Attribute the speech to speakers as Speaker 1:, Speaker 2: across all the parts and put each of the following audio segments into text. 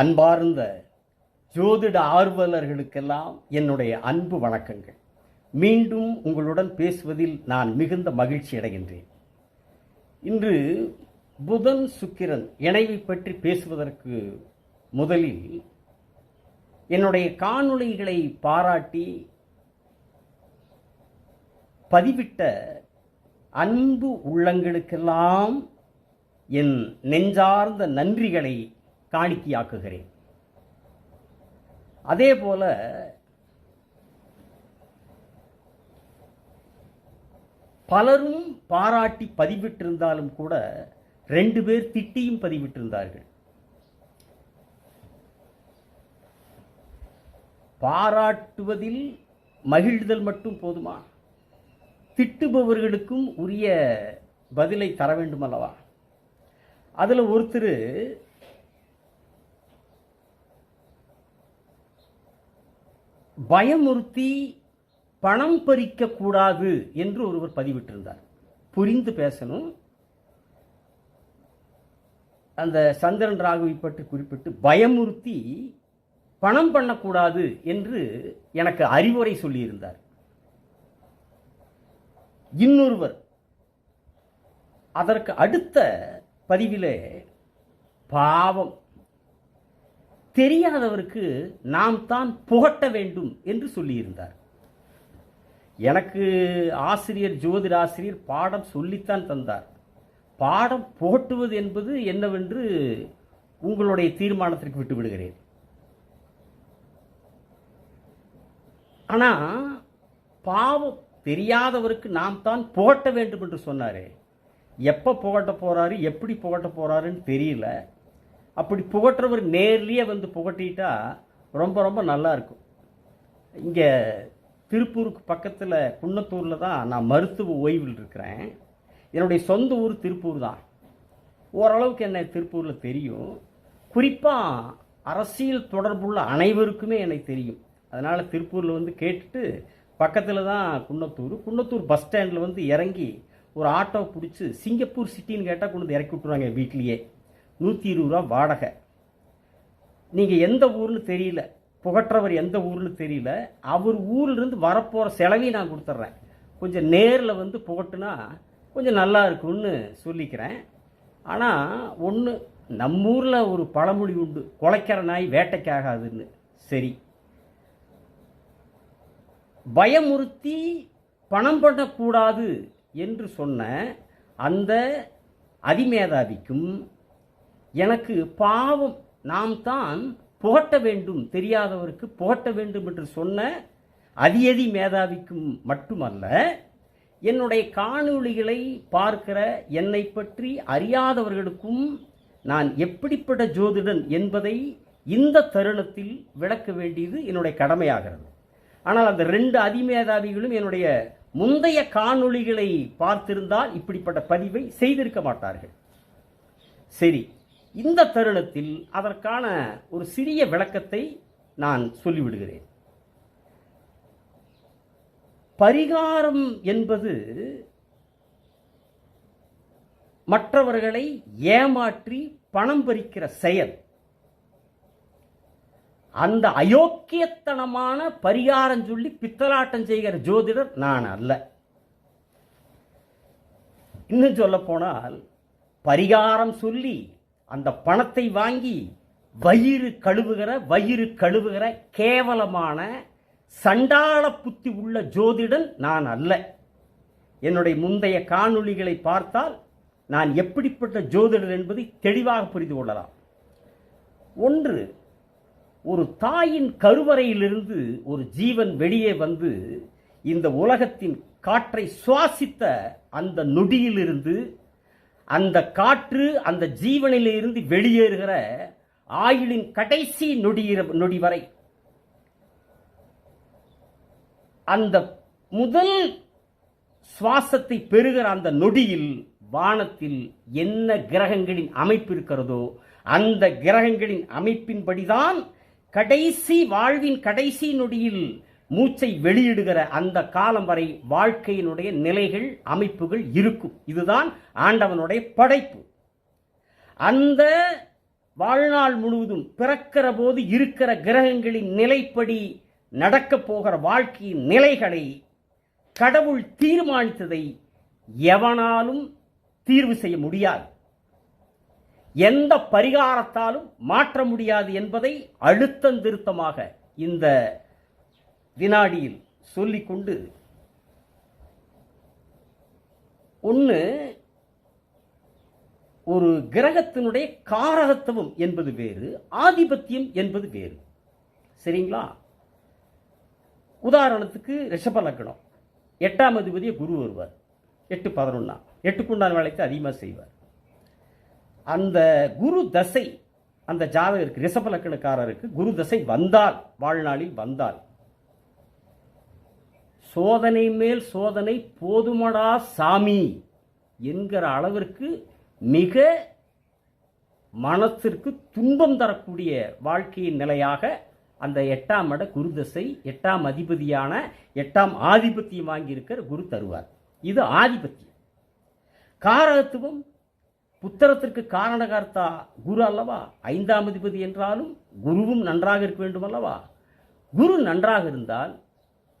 Speaker 1: அன்பார்ந்த ஜோதிட ஆர்வலர்களுக்கெல்லாம் என்னுடைய அன்பு வணக்கங்கள். மீண்டும் உங்களுடன் பேசுவதில் நான் மிகுந்த மகிழ்ச்சி அடைகின்றேன். இன்று புதன் சுக்கிரன் இணைவை பற்றி பேசுவதற்கு முதலில் என்னுடைய காணொளிகளை பாராட்டி பதிவிட்ட அன்பு உள்ளங்களுக்கெல்லாம் என் நெஞ்சார்ந்த நன்றிகளை காணிக்கையாக்குகிறேன். அதே போல பலரும் பாராட்டி பதிவிட்டிருந்தாலும் கூட ரெண்டு பேர் திட்டியும் பதிவிட்டிருந்தார்கள். பாராட்டுவதில் மகிழ்தல் மட்டும் போதுமா? திட்டுபவர்களுக்கும் உரிய பதிலை தர வேண்டும் அல்லவா அதில் ஒருத்தர் பயமுறுத்தி பணம் பறிக்க கூடாது என்று ஒருவர் பதிவிட்டிருந்தார். புரிந்து பேசணும். அந்த சந்திரன் ராகுவை பற்றி குறிப்பிட்டு பயமுறுத்தி பணம் பண்ணக்கூடாது என்று எனக்கு அறிவுரை சொல்லியிருந்தார். இன்னொருவர் அதற்கு அடுத்த பதிவிலே பாவம் தெரியாதவருக்கு நாம் தான் புகட்ட வேண்டும் என்று சொல்லியிருந்தார். எனக்கு ஆசிரியர் ஜோதிட ஆசிரியர் பாடம் சொல்லித்தான் தந்தார். பாடம் புகட்டுவது என்பது என்னவென்று உங்களுடைய தீர்மானத்திற்கு விட்டு விடுகிறேன். ஆனால் பாவம் தெரியாதவருக்கு நாம் தான் புகட்ட வேண்டும் என்று சொன்னாரே. எப்போ புகட்ட போகிறாரு எப்படி புகட்ட போகிறாருன்னு தெரியல. அப்படி புகட்டுறவர் நேர்லேயே வந்து புகட்டிட்டா ரொம்ப ரொம்ப நல்லா இருக்கும். இங்கே திருப்பூருக்கு பக்கத்தில் குன்னத்தூரில் தான் நான் மருத்துவ ஓய்வில் இருக்கிறேன். என்னுடைய சொந்த ஊர் திருப்பூர் தான். ஓரளவுக்கு என்னை திருப்பூரில் தெரியும். குறிப்பாக அரசியல் தொடர்புள்ள அனைவருக்குமே எனக்கு தெரியும். அதனால் திருப்பூரில் வந்து கேட்டுட்டு பக்கத்தில் தான் குன்னத்தூர். குன்னத்தூர் பஸ் ஸ்டாண்டில் வந்து இறங்கி ஒரு ஆட்டோ பிடிச்சி சிங்கப்பூர் சிட்டின்னு கேட்டால் கொண்டு வந்து இறக்கி விட்டுருவாங்க வீட்லேயே. நூற்றி இருபது ரூபா வாடகை. நீங்கள் எந்த ஊர்னு தெரியல. புகற்றவர் எந்த ஊர்னு தெரியல. அவர் ஊர்லேருந்து வரப்போகிற செலவையும் நான் கொடுத்துட்றேன். கொஞ்சம் நேரில் வந்து புகட்டுனா கொஞ்சம் நல்லா இருக்கும்னு சொல்லிக்கிறேன். ஆனால் ஒன்று நம்ம ஊரில் ஒரு பழமொழி உண்டு. குலைக்கிற நாய் வேட்டைக்காகாதுன்னு சரி. பயமுறுத்தி பணம் பண்ணக்கூடாது என்று சொன்ன அந்த அதிமேதாவிக்கும் எனக்கு பாவம் நாம் தான் புகட்ட வேண்டும் தெரியாதவருக்கு புகட்ட வேண்டும் என்று சொன்ன அதியதி மேதாவிக்கும் மட்டுமல்ல என்னுடைய காணொளிகளை பார்க்கிற என்னை பற்றி அறியாதவர்களுக்கும் நான் எப்படிப்பட்ட ஜோதிடன் என்பதை இந்த தருணத்தில் விளக்க வேண்டியது என்னுடைய கடமையாகிறது. ஆனால் அந்த ரெண்டு அதிமேதாவிகளும் என்னுடைய முந்தைய காணொளிகளை பார்த்திருந்தால் இப்படிப்பட்ட பதிவை செய்திருக்க மாட்டார்கள். சரி இந்த தருணத்தில் அதற்கான ஒரு சிறிய விளக்கத்தை நான் சொல்லிவிடுகிறேன். பரிகாரம் என்பது மற்றவர்களை ஏமாற்றி பணம் பறிக்கிற செயல். அந்த அயோக்கியத்தனமான பரிகாரம் சொல்லி பித்தலாட்டம் செய்கிற ஜோதிடர் நான் அல்ல. இன்னும் சொல்ல போனால் பரிகாரம் சொல்லி அந்த பணத்தை வாங்கி வயிறு கழுவுகிற வயிறு கழுவுகிற கேவலமான சண்டாள புத்தி உள்ள ஜோதிடன் நான் அல்ல. என்னுடைய முந்தைய காணொளிகளை பார்த்தால் நான் எப்படிப்பட்ட ஜோதிடர் என்பதை தெளிவாக புரிந்து கொள்ளலாம். ஒன்று ஒரு தாயின் கருவறையிலிருந்து ஒரு ஜீவன் வெளியே வந்து இந்த உலகத்தின் காற்றை சுவாசித்த அந்த நொடியிலிருந்து அந்த காற்று அந்த ஜீவனிலிருந்து வெளியேறுகிற ஆயுளின் கடைசி நொடி நொடி வரை. அந்த முதல் சுவாசத்தை பெறுகிற அந்த நொடியில் வானத்தில் என்ன கிரகங்களின் அமைப்பு இருக்கிறதோ அந்த கிரகங்களின் அமைப்பின்படிதான் கடைசி வாழ்வின் கடைசி நொடியில் மூச்சை வெளியிடுகிற அந்த காலம் வரை வாழ்க்கையினுடைய நிலைகள் அமைப்புகள் இருக்கும். இதுதான் ஆண்டவனுடைய படைப்பு. அந்த வாழ்நாள் முழுவதும் பிறக்கிற போது இருக்கிற கிரகங்களின் நிலைப்படி நடக்கப் போகிற வாழ்க்கையின் நிலைகளை கடவுள் தீர்மானித்ததை எவனாலும் தீர்வு செய்ய முடியாது. எந்த பரிகாரத்தாலும் மாற்ற முடியாது என்பதை அழுத்தம் திருத்தமாக இந்த வினாடியில் சொல்லிக்கொண்டு ஒன்று ஒரு கிரகத்தினுடைய காரகத்துவம் என்பது வேறு ஆதிபத்தியம் என்பது வேறு. சரிங்களா? உதாரணத்துக்கு ரிஷப லக்னம். எட்டாம் அதிபதியை குரு வருவார். எட்டு பதினொன்னா. எட்டுக்குண்டான வேலைக்கு அதிகமாக செய்வார். அந்த குரு தசை அந்த ஜாதகருக்கு ரிஷபலக்கணக்காரருக்கு குரு தசை வந்தால் வாழ்நாளில் வந்தால் சோதனை மேல் சோதனை போதுமடா சாமி என்கிற அளவிற்கு மிக மனத்திற்கு துன்பம் தரக்கூடிய வாழ்க்கையின் நிலையாக அந்த எட்டாம் இட குருதசை எட்டாம் அதிபதியான எட்டாம் ஆதிபத்தியம் வாங்கியிருக்கிற குரு தருவார். இது ஆதிபத்தியம். காரகத்துவம் புத்திரத்திற்கு காரணகர்த்தா குரு அல்லவா? ஐந்தாம் அதிபதி என்றாலும் குருவும் நன்றாக இருக்க வேண்டும் அல்லவா குரு நன்றாக இருந்தால்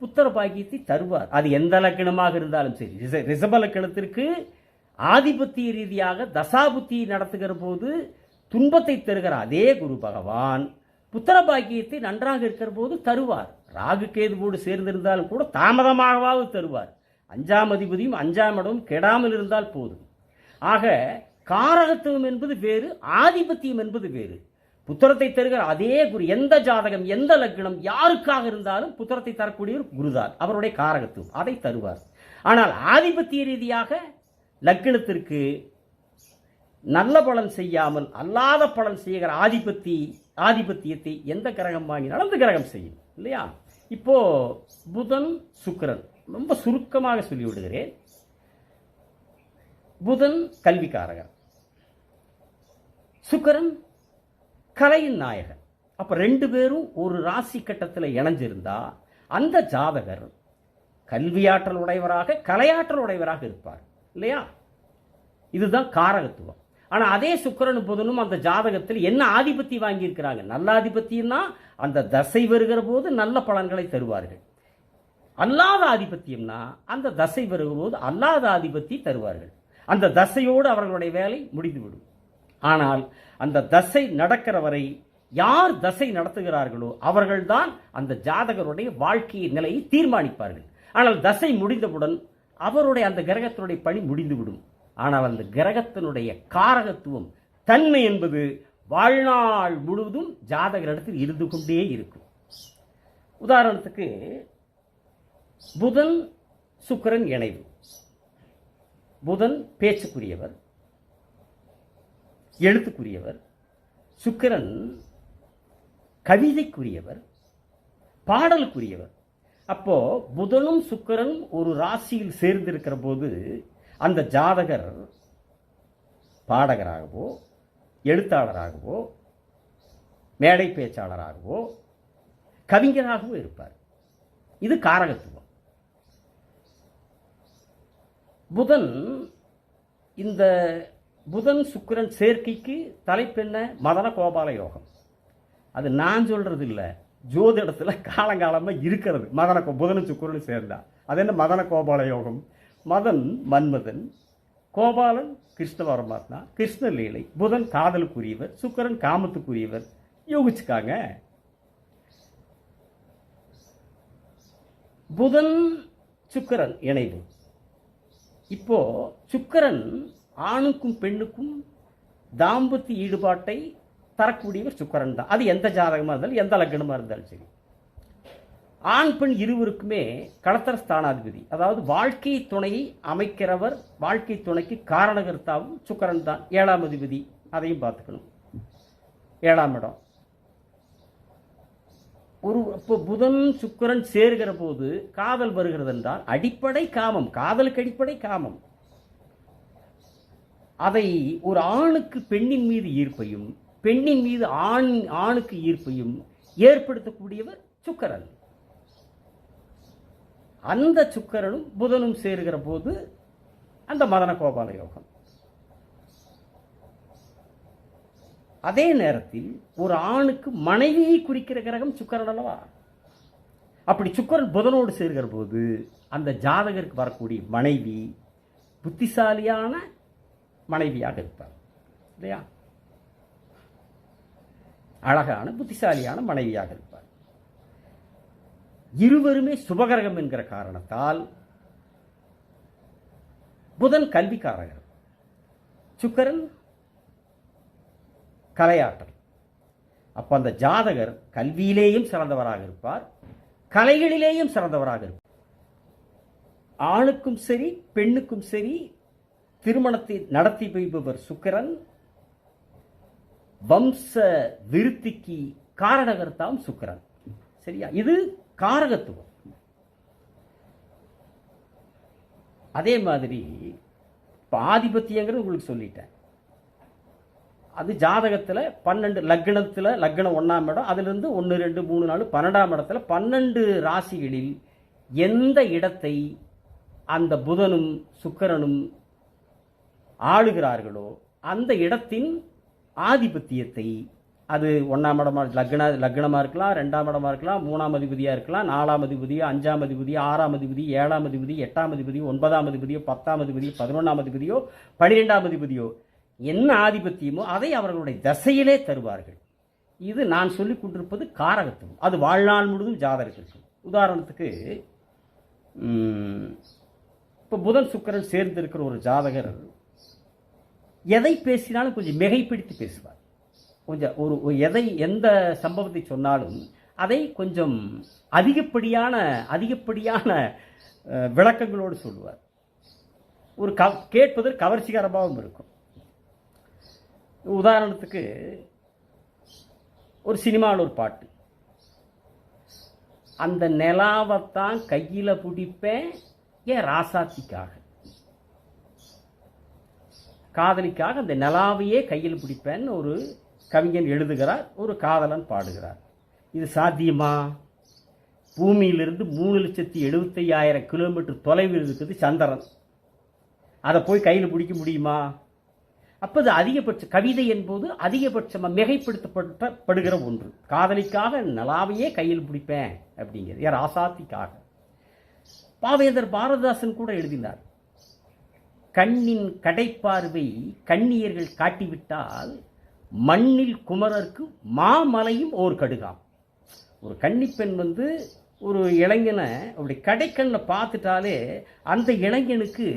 Speaker 1: புத்தர பாக்கியத்தை தருவார். அது எந்த லக்கணமாக இருந்தாலும் சரி. ரிஷ- ரிஷப லக்கணத்திற்கு ஆதிபத்திய ரீதியாக தசாபுத்தி நடத்துகிற போது துன்பத்தை தருகிற அதே குரு பகவான் புத்திர பாக்கியத்தை நன்றாக இருக்கிற போது தருவார். ராகு கேதுவோடு சேர்ந்திருந்தாலும் கூட தாமதமாகவாவது தருவார். அஞ்சாம் அதிபதியும் அஞ்சாம் இடமும் கெடாமல் இருந்தால் போதும். ஆக காரகத்துவம் என்பது வேறு ஆதிபத்தியம் என்பது வேறு. புத்திரத்தை தருகிற அதே குரு எந்த ஜாதகம் எந்த லக்னம் யாருக்காக இருந்தாலும் புத்திரத்தை தரக்கூடியவர் குருதான். அவருடைய காரகத்துவம். அதை தருவார். ஆனால் ஆதிபத்திய ரீதியாக லக்னத்திற்கு நல்ல பலன் செய்யாமல் அல்லாத பலன் செய்கிற ஆதிபத்தி ஆதிபத்தியத்தை எந்த கிரகம் வாங்கினாலும் அந்த கிரகம் செய்யும். இல்லையா? இப்போ புதன் சுக்கரன். ரொம்ப சுருக்கமாக சொல்லிவிடுகிறேன். புதன் கல்விக்காரகர் சுக்கரன் கலையின் நாயகன். அப்போ ரெண்டு பேரும் ஒரு ராசி கட்டத்தில் இணைஞ்சிருந்தா அந்த ஜாதகர் கல்வியாற்றல் உடையவராக கலையாற்றல் உடையவராக இருப்பார். இல்லையா? இதுதான் காரகத்துவம். ஆனால் அதே சுக்கரனு புதனும் அந்த ஜாதகத்தில் என்ன ஆதிபத்தி வாங்கியிருக்கிறாங்க? நல்ல ஆதிபத்தியம்னா அந்த தசை வருகிற போது நல்ல பலன்களை தருவார்கள். அல்லாத ஆதிபத்தியம்னா அந்த தசை வரும்போது அல்லாத ஆதிபத்தி தருவார்கள். அந்த தசையோடு அவர்களுடைய வேலை முடிந்துவிடும். ஆனால் அந்த தசை நடக்கிற வரை யார் தசை நடத்துகிறார்களோ அவர்கள்தான் அந்த ஜாதகருடைய வாழ்க்கையின் நிலையை தீர்மானிப்பார்கள். ஆனால் தசை முடிந்தவுடன் அவருடைய அந்த கிரகத்தினுடைய பணி முடிந்துவிடும். ஆனால் அந்த கிரகத்தினுடைய காரகத்துவம் தன்மை என்பது வாழ்நாள் முழுவதும் ஜாதகரிடத்தில் இருந்து கொண்டே இருக்கும். உதாரணத்துக்கு புதன் சுக்கிரன் இணைவு. புதன் பேச்சுக்குரியவர். எழுத்துக்குரியவர் சுக்கிரன் கவிதைக்குரியவர் பாடலுக்குரியவர். அப்போ புதனும் சுக்கரன் ஒரு ராசியில் சேர்ந்திருக்கிற போது அந்த ஜாதகர் பாடகராகவோ எழுத்தாளராகவோ மேடை பேச்சாளராகவோ கவிஞராகவோ இருப்பார். இது காரகத்துவம். புதன் இந்த புதன் சுக்கிரன் சேர்க்கைக்கு தலைப்பெண்ண மதன கோபால யோகம். அது நான் சொல்கிறது இல்லை. ஜோதிடத்தில் காலங்காலமாக இருக்கிறது. மதன கோ- புதனும் சுக்கிரனும் சேர்ந்தா. அது என்ன? மதன கோபால யோகம். மதன் மன்மதன் கோபாலன் கிருஷ்ண பரமாத்மா கிருஷ்ண லீலை. புதன் காதலுக்குரியவர் சுக்கிரன் காமத்துக்குரியவர். யோகிச்சுக்காங்க. புதன் சுக்கரன் இணைவு. இப்போ சுக்கரன் ஆணுக்கும் பெண்ணுக்கும் தாம்பத்திய ஈடுபாட்டை தரக்கூடியவர் சுக்கரன் தான். அது எந்த ஜாதகமாக இருந்தாலும் எந்த லக்னமாக இருந்தாலும் சரி. ஆண் பெண் இருவருக்குமே களத்தர ஸ்தானாதிபதி. அதாவது வாழ்க்கை துணையை அமைக்கிறவர் வாழ்க்கை துணைக்கு காரணகர்த்தாவும் சுக்கரன் தான். ஏழாம் அதிபதி. அதையும் பார்த்துக்கணும். ஏழாம் இடம். ஒரு இப்போ புதன் சுக்கரன் சேர்கிற போது காதல் வருகிறது என்றால் அடிப்படை காமம். காதலுக்கு அடிப்படை காமம். அதை ஒரு ஆணுக்கு பெண்ணின் மீது ஈர்ப்பையும் பெண்ணின் மீது ஆண் ஆணுக்கு ஈர்ப்பையும் ஏற்படுத்தக்கூடியவர் சுக்கரன். அந்த சுக்கரனும் புதனும் சேருகிற போது அந்த மதன கோபால யோகம். அதே நேரத்தில் ஒரு ஆணுக்கு மனைவியை குறிக்கிற கிரகம் சுக்கரன் அல்லவா? அப்படி சுக்கரன் புதனோடு சேர்கிற போது அந்த ஜாதகருக்கு வரக்கூடிய மனைவி புத்திசாலியான மனைவியாக இருப்பார் இல்லையா? அழகான புத்திசாலியான மனைவியாக இருப்பார் இருவருமே சுபகரகம் என்கிற காரணத்தால் புதன் கல்விக்காரகர். சுக்கரன் கலையாற்றல். அப்ப அந்த ஜாதகர் கல்வியிலேயும் சிறந்தவராக இருப்பார் கலைகளிலேயும் சிறந்தவராக இருப்பார். ஆணுக்கும் சரி பெண்ணுக்கும் சரி திருமணத்தை நடத்தி வைப்பவர் சுக்கரன். வம்ச விருத்திக்கு காரணகர்த்தாம் சுக்கரன். சரியா? இது காரகத்துவம். அதே மாதிரி இப்போ ஆதிபத்தியங்கிறது உங்களுக்கு சொல்லிட்டேன். அது ஜாதகத்தில் பன்னெண்டு லக்னத்தில் லக்னம் ஒன்றாம் இடம் அதிலிருந்து ஒன்று ரெண்டு மூணு நாலு பன்னெண்டாம் இடத்துல பன்னெண்டு ராசிகளில் எந்த இடத்தை அந்த புதனும் சுக்கரனும் ஆளுகிறார்களோ அந்த இடத்தின் ஆதிபத்தியத்தை அது ஒன்றாம் இடமா லக்ன லக்னமாக இருக்கலாம் ரெண்டாம் இடமா இருக்கலாம் மூணாம் அதிபதியாக இருக்கலாம் நாலாம் அதிபதி அஞ்சாம் அதிபதி ஆறாம் அதிபதி ஏழாம் அதிபதி எட்டாம் அதிபதி ஒன்பதாம் அதிபதியோ பத்தாம் அதிபதி பதினொன்றாம் அதிபதியோ பன்னிரெண்டாம் அதிபதியோ என்ன ஆதிபத்தியமோ அதை அவர்களுடைய தசையிலே தருவார்கள். இது நான் சொல்லிக் கொண்டிருப்பது காரகத்துவம். அது வாழ்நாள் முழுதும் ஜாதகத்திற்கு உதாரணத்துக்கு இப்போ புதன் சுக்கரன் சேர்ந்திருக்கிற ஒரு ஜாதகர் எதை பேசினாலும் கொஞ்சம் மிகைப்பிடித்து பேசுவார். கொஞ்சம் ஒரு எதை எந்த சம்பவத்தை சொன்னாலும் அதை கொஞ்சம் அதிகப்படியான அதிகப்படியான விளக்கங்களோடு சொல்லுவார். ஒரு க கேட்பதற்கு கவர்ச்சிகரமாகவும் இருக்கும். உதாரணத்துக்கு ஒரு சினிமாவில் ஒரு பாட்டு. அந்த நிலாவைத்தான் கையில் பிடிப்பேன் ஏன் ராசாத்திக்காக? காதலிக்காக அந்த நிலாவையே கையில் பிடிப்பேன்னு ஒரு கவிஞன் எழுதுகிறார் ஒரு காதலன் பாடுகிறார். இது சாத்தியமா? பூமியிலிருந்து மூணு லட்சத்தி எழுபத்தையாயிரம் கிலோமீட்டர் தொலைவில் இருக்குது சந்திரன். அதை போய் கையில் பிடிக்க முடியுமா? அப்போ அது அதிகபட்ச கவிதை என்பது அதிகபட்சமாக மிகைப்படுத்தப்பட்டப்படுகிற ஒன்று. காதலிக்காக நலாவையே கையில் பிடிப்பேன் அப்படிங்கிறது. யார்? ஆசாத்திக்காக. பாவேந்தர் பாரதிதாசன் கூட எழுதினார். கண்ணின் கடைப்பார்வை கண்ணியர்கள் காட்டிவிட்டால் மண்ணில் குமரருக்கு மாமலையும் ஓர் கடுகாம். ஒரு கன்னிப்பெண் வந்து ஒரு இளைஞனை அப்படி கடைக்கண்ணை பார்த்துட்டாலே அந்த இளைஞனுக்கு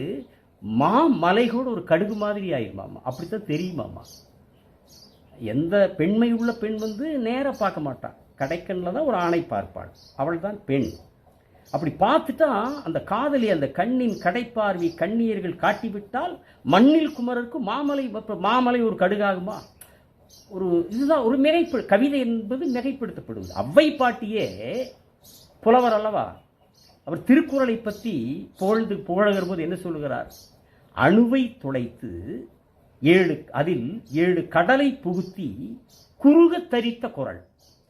Speaker 1: மாமலை கூட ஒரு கடுகு மாதிரி ஆயிடுமாமா அப்படித்தான் தெரியுமாமா எந்த பெண்மை உள்ள பெண் வந்து நேராக பார்க்க மாட்டான் கடைக்கண்ணில் தான் ஒரு ஆணை பார்ப்பாள். அவள் தான் பெண். அப்படி பார்த்துட்டா அந்த காதலி அந்த கண்ணின் கடைப்பார்வை கண்ணியர்கள் காட்டிவிட்டால் மண்ணில் குமரருக்கு மாமலை மாமலை ஒரு கடுகாகுமா? ஒரு இதுதான் ஒரு மிகைப்பு கவிதை என்பது மிகைப்படுத்தப்படுவது. அவ்வை பாட்டியே புலவர் அல்லவா? அவர் திருக்குறளை பற்றி புகழ்ந்து புகழகிற போது என்ன சொல்லுகிறார்? அணுவை துளைத்து ஏழு அதில் ஏழு கடலை புகுத்தி குறுக தரித்த குரல்.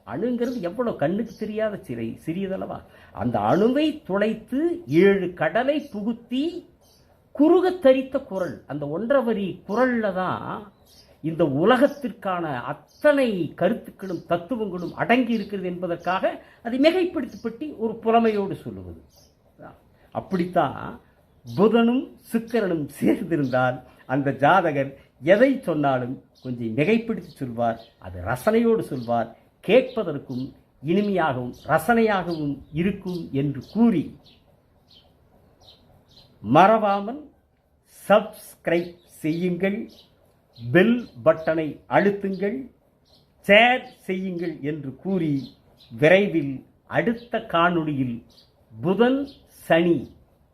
Speaker 1: அணுங்கிறது எவ்வளோ கண்ணுக்கு தெரியாத சிறை சிறியதளவா? அந்த அணுவை துளைத்து ஏழு கடலை புகுத்தி குறுக தரித்த குரல். அந்த ஒன்றரை வரி குரல்ல தான் இந்த உலகத்திற்கான அத்தனை கருத்துக்களும் தத்துவங்களும் அடங்கி இருக்கிறது என்பதற்காக அது மிகைப்படுத்தப்பட்டு ஒரு புலமையோடு சொல்லுவது. அப்படித்தான் புதனும் சுக்கரனும் சேர்ந்திருந்தால் அந்த ஜாதகர் எதை சொன்னாலும் கொஞ்சம் மிகைப்படுத்தி சொல்வார் அது ரசனையோடு சொல்வார் கேட்பதற்கும் இனிமையாகவும் ரசனையாகவும் இருக்கும் என்று கூறி மறவாமல் சப்ஸ்கிரைப் செய்யுங்கள் பெல் பட்டனை அழுத்துங்கள் ஷேர் செய்யுங்கள் என்று கூறி விரைவில் அடுத்த காணொளியில் புதன் சனி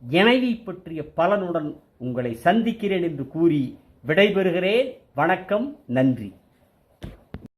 Speaker 1: இணைவை பற்றிய பலனுடன் உங்களை சந்திக்கிறேன் என்று கூறி விடைபெறுகிறேன். வணக்கம் நன்றி.